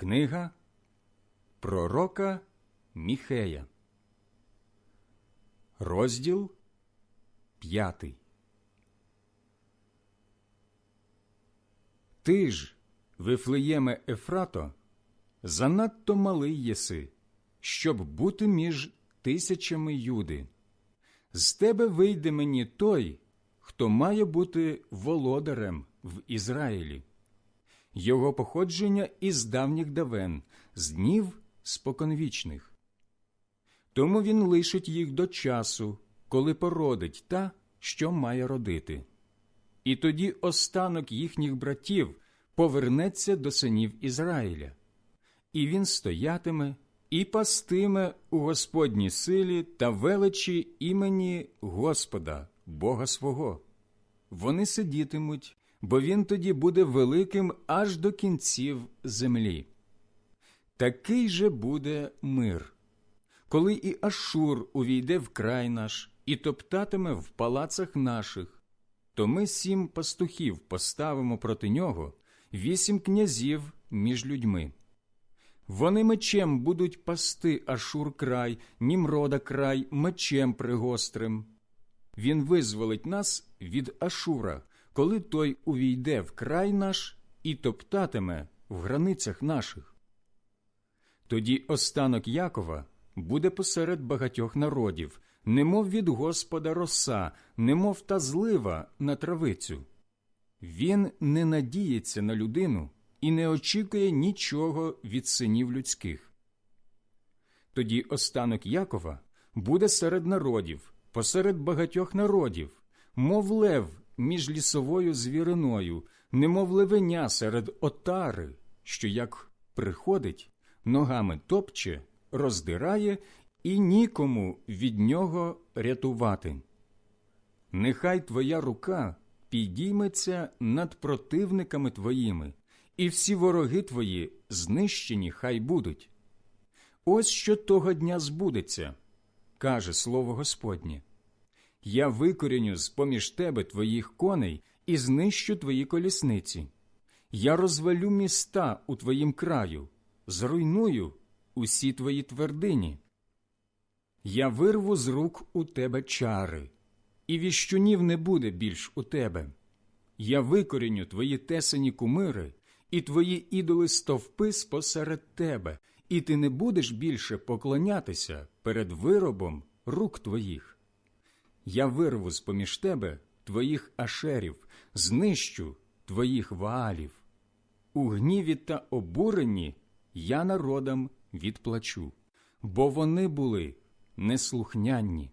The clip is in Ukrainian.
Книга Пророка Міхея, розділ п'ятий. Ти ж, Вифлеєме Ефрато, занадто малий єси, щоб бути між тисячами юди. З тебе вийде мені той, хто має бути володарем в Ізраїлі. Його походження із давніх давен, з днів споконвічних. Тому він лишить їх до часу, коли породить та, що має родити. І тоді останок їхніх братів повернеться до синів Ізраїля, і він стоятиме і пастиме у Господній силі та величі імені Господа, Бога свого. Вони сидітимуть, бо він тоді буде великим аж до кінців землі. Такий же буде мир, коли і Ашур увійде в край наш і топтатиме в палацах наших, то ми сім пастухів поставимо проти нього, вісім князів між людьми. Вони мечем будуть пасти Ашур край, Німрода край, мечем пригострим. Він визволить нас від Ашура, коли той увійде в край наш і топтатиме в границях наших. Тоді останок Якова буде посеред багатьох народів, немов від Господа роса, немов та злива на травицю. Він не надіється на людину і не очікує нічого від синів людських. Тоді останок Якова буде серед народів, посеред багатьох народів, мов лев між лісовою звіриною, немов левеня серед отари, що як приходить, ногами топче, роздирає і нікому від нього рятувати. Нехай твоя рука підійметься над противниками твоїми, і всі вороги твої знищені хай будуть. Ось що того дня збудеться, каже слово Господнє. Я викоріню з поміж тебе твоїх коней і знищу твої колісниці. Я розвалю міста у твоїм краю, зруйную усі твої твердині. Я вирву з рук у тебе чари, і віщунів не буде більш у тебе. Я викоріню твої тесені кумири, і твої ідоли стовпи спосеред тебе, і ти не будеш більше поклонятися перед виробом рук твоїх. Я вирву з поміж тебе твоїх ашерів, знищу твоїх ваалів. У гніві та обуренні я народам відплачу, бо вони були неслухнянні.